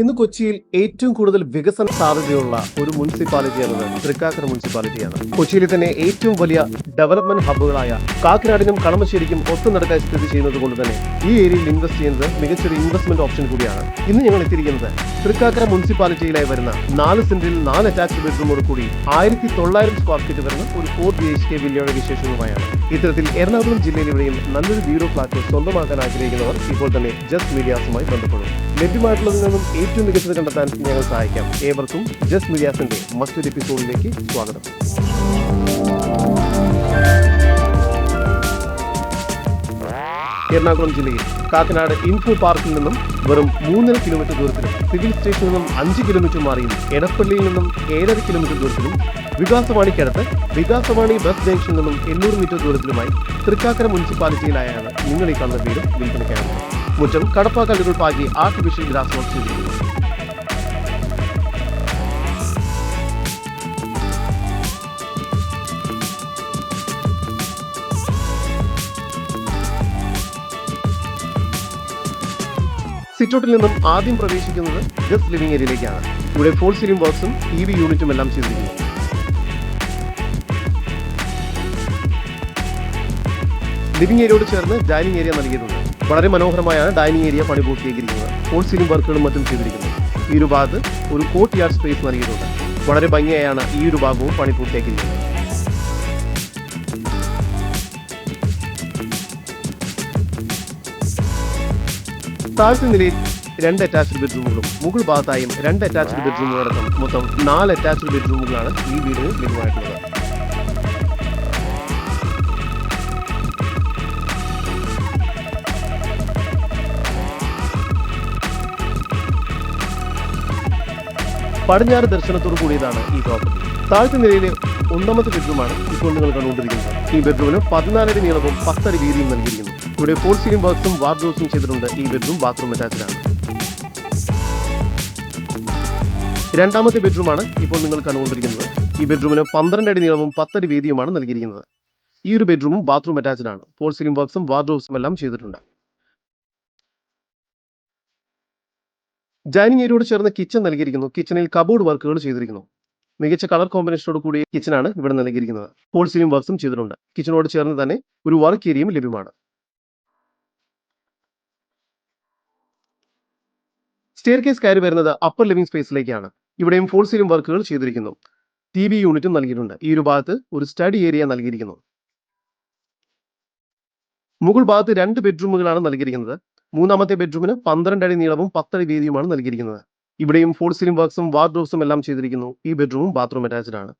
ഇന്ന് കൊച്ചിയിൽ ഏറ്റവും കൂടുതൽ വികസന സാധ്യതയുള്ള ഒരു മുനിസിപ്പാലിറ്റിയാണ് തൃക്കാക്കര മുനിസിപ്പാലിറ്റിയാണ്. കൊച്ചിയിലെ തന്നെ ഏറ്റവും വലിയ ഡെവലപ്മെന്റ് ഹബ്ബുകളായ കാക്കനാടിനും ഒത്തു നടക്കാൻ സ്ഥിതി ചെയ്യുന്നത് കൊണ്ട് തന്നെ ഈ ഏരിയയിൽ ഇൻവെസ്റ്റ് ചെയ്യുന്നത് മികച്ചൊരു ഇൻവെസ്റ്റ്മെന്റ് ഓപ്ഷൻ കൂടിയാണ്. ഇന്ന് ഞങ്ങൾ എത്തിയിരിക്കുന്നത് തൃക്കാക്കര മുനിസിപ്പാലിറ്റിയിലായി വരുന്ന നാല് സെന്റിൽ നാല് അറ്റാച്ച്ഡ് ബെഡ്റൂമോട് കൂടി ആയിരത്തി തൊള്ളായിരം സ്ക്വയർ ഫീറ്റ് വരുന്ന ഒരു ഫോർ ബി എച്ച് കെ വില്ലയുടെ വിശേഷങ്ങളുമായാണ്. ഇത്തരത്തിൽ എറണാകുളം ജില്ലയിലെവിടെയും നല്ലൊരു വീടോ ഫ്ലാറ്റോ സ്വന്തമാക്കാൻ ആഗ്രഹിക്കുന്നവർ ഇപ്പോൾ തന്നെ ജസ്റ്റ് മീഡിയാസുമായി ബന്ധപ്പെടും. ലഭ്യമായിട്ടുള്ളതിൽ നിന്നും ഏറ്റവും മികച്ചത് കണ്ടെത്താൻ ഞങ്ങൾ സഹായിക്കാം. ഏവർക്കും ജസ്റ്റ് മീഡിയാസിന്റെ മറ്റൊരു എപ്പിസോഡിലേക്ക് സ്വാഗതം. എറണാകുളം ജില്ലയിൽ കാക്കനാട് ഇൻഫോ പാർക്കിൽ നിന്നും വെറും മൂന്നര കിലോമീറ്റർ ദൂരത്തിലും സിവിൽ സ്റ്റേഷനിൽ നിന്നും അഞ്ച് കിലോമീറ്റർ മാറിയും എടപ്പള്ളിയിൽ നിന്നും ഏഴര കിലോമീറ്റർ ദൂരത്തിലും വികാസവാണിക്കടുത്ത് വികാസവാണി ബസ് ജംഗ്ഷനിൽ നിന്നും എണ്ണൂറ് മീറ്റർ ദൂരത്തിലുമായി തൃക്കാക്കര മുനിസിപ്പാലിറ്റിയിലായാണ് നിങ്ങൾ ഈ കണ്ട വീട് വിൽപ്പനയ്ക്കാണ് മുറ്റം കടപ്പാക്കല്ലുകൾ പാകി ആർട്ടിഫിഷ്യൽ ഗ്രാസ് വർക്ക് സിറ്റൗട്ടിൽ നിന്നും ആദ്യം പ്രവേശിക്കുന്നത് ഗസ്റ്റ് ലിവിംഗ് ഏരിയയിലേക്കാണ് ഇവിടെ ഫോൾ സീലിംഗ് ബോക്സും ടി വി യൂണിറ്റും എല്ലാം ചെയ്തിരിക്കുന്നു. ലിവിംഗ് ഏരിയയോട് ചേർന്ന് ഡൈനിങ് ഏരിയ നൽകിയിട്ടുണ്ട്. വളരെ മനോഹരമായാണ് ഡൈനിങ് ഏരിയ പണി പൂർത്തീകരിക്കുന്നത്. ഫോൾ സീലിംഗ് വർക്കുകളും മറ്റും ചെയ്തിരിക്കുന്നു. ഈ ഒരു ഭാഗത്ത് ഒരു കോർട്ട് യാർഡ് സ്പേസ് നൽകിയിട്ടുണ്ട്. വളരെ ഭംഗിയായാണ് ഈ ഒരു ഭാഗവും പണി പൂർത്തിയാക്കിയിരിക്കുന്നത് താഴത്തെ നിലയിൽ രണ്ട് അറ്റാച്ച്ഡ് ബെഡ്റൂമുകളും മുകൾ ഭാഗത്തായും രണ്ട് അറ്റാച്ച്ഡ് ബെഡ്റൂമുകളടക്കം മൊത്തം നാല് അറ്റാച്ച്ഡ് ബെഡ്റൂമുകളാണ് ഈ വീടിന് ലഭ്യമായിട്ടുള്ളത്. പടിഞ്ഞാറ് ദർശനത്തോടു കൂടിയതാണ് ഈ പ്രോപ്പർട്ടി താഴ്ത്തു നിലയിലെ ഒന്നാമത്തെ ബെഡ്റൂമാണ് ഇപ്പോൾ നിങ്ങൾ കണ്ടുകൊണ്ടിരിക്കുന്നത്. ഈ ബെഡ്റൂമിന് പതിനാലടി നീളവും പത്തടി വീതിയും നൽകിയിരിക്കുന്നു. ഇവിടെ ഫോൾ സീലിംഗ് വർക്ക്സും വാർഡ്രോസും ചെയ്തിട്ടുണ്ട്. ഈ ബെഡ്റൂം ബാത്റൂം അറ്റാച്ച്ഡാണ് രണ്ടാമത്തെ ബെഡ്റൂമാണ് ഇപ്പോൾ നിങ്ങൾ കണ്ടുകൊണ്ടിരിക്കുന്നത്. ഈ ബെഡ്റൂമിന് പന്ത്രണ്ട് അടി നീളവും പത്തടി വീതിയുമാണ് നൽകിയിരിക്കുന്നത്. ഈ ഒരു ബെഡ്റൂമും ബാത്റൂം അറ്റാച്ച്ഡ് ആണ്. ഫോൾ സീലിംഗ് വർക്ക്സും വാർഡ്രോസും എല്ലാം ചെയ്തിട്ടുണ്ട്. ഡൈനിങ് ഏരിയയോട് ചേർന്ന് കിച്ചൺ നൽകിയിരിക്കുന്നു. കിച്ചണിൽ കബോർഡ് വർക്കുകൾ ചെയ്തിരിക്കുന്നു. മികച്ച കളർ കോമ്പിനേഷനോട് കൂടിയ കിച്ചണാണ് ഇവിടെ നൽകിയിരിക്കുന്നത്. ഫോൾ സീലിംഗ് ചെയ്തിട്ടുണ്ട്. കിച്ചണോട് ചേർന്ന് തന്നെ ഒരു വർക്ക് ഏരിയയും ലഭ്യമാണ്. സ്റ്റെയർ കേസ് കയറി വരുന്നത് അപ്പർ ലിവിംഗ് സ്പേസിലേക്കാണ് ഇവിടെയും ഫോൾ സീലിംഗ് വർക്കുകൾ ചെയ്തിരിക്കുന്നു. ടി വി യൂണിറ്റും നൽകിയിട്ടുണ്ട്. ഈ ഒരു ഭാഗത്ത് ഒരു സ്റ്റഡി ഏരിയ നൽകിയിരിക്കുന്നു. മുകൾ ഭാഗത്ത് രണ്ട് ബെഡ്റൂമുകളാണ് നൽകിയിരിക്കുന്നത്. മൂന്നാമത്തെ ബെഡ്റൂമിന് പന്ത്രണ്ട് അടി നീളവും പത്തടി വീതിയുമാണ് നൽകിയിരിക്കുന്നത്. ഇവിടെയും ഫോൾ സീലിംഗ് വർക്ക്സും വാർഡ്രോബ്സും എല്ലാം ചെയ്തിരിക്കുന്നു. ഈ ബെഡ്റൂമും ബാത്റൂം അറ്റാച്ച്ഡ് ആണ്.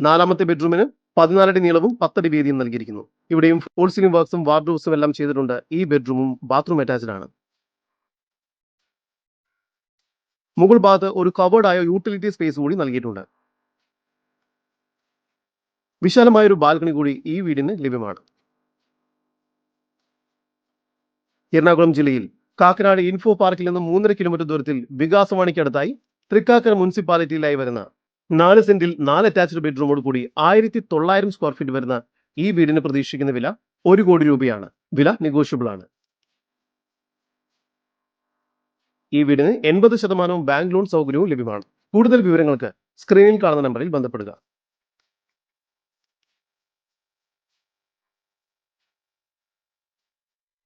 നാലാമത്തെ ബെഡ്റൂമിന് പതിനാലടി നീളവും പത്തടി വീതിയും നൽകിയിരിക്കുന്നു. ഇവിടെയും ഫോൾ സീലിംഗ് വർക്ക്സും വാർഡ്രോബ്സും എല്ലാം ചെയ്തിട്ടുണ്ട്. ഈ ബെഡ്റൂമും ബാത്റൂം അറ്റാച്ച്ഡ് ആണ്. മുകൾ ഭാഗത്ത് ഒരു കവേർഡായ യൂട്ടിലിറ്റി സ്പേസ് കൂടി നൽകിയിട്ടുണ്ട്. വിശാലമായ ഒരു ബാൽക്കണി കൂടി ഈ വീടിന് ലഭ്യമാണ്. എറണാകുളം ജില്ലയിൽ കാക്കനാട് ഇൻഫോ പാർക്കിൽ നിന്ന് മൂന്നര കിലോമീറ്റർ ദൂരത്തിൽ വികാസവാണിക്കടുത്തായി തൃക്കാക്കര മുനിസിപ്പാലിറ്റിയിലായി വരുന്ന നാല് സെന്റിൽ നാല് അറ്റാച്ച്ഡ് ബെഡ്റൂമോട് കൂടി ആയിരത്തി തൊള്ളായിരം സ്ക്വയർ ഫീറ്റ് വരുന്ന ഈ വീടിന് പ്രതീക്ഷിക്കുന്ന വില ഒരു കോടി രൂപയാണ്. വില നെഗോഷ്യബിൾ ആണ്. ഈ വീടിന് എൺപത് ശതമാനവും ബാങ്ക് ലോൺ സൗകര്യവും ലഭ്യമാണ്. കൂടുതൽ വിവരങ്ങൾക്ക് സ്ക്രീനിൽ കാണുന്ന നമ്പറിൽ ബന്ധപ്പെടുക.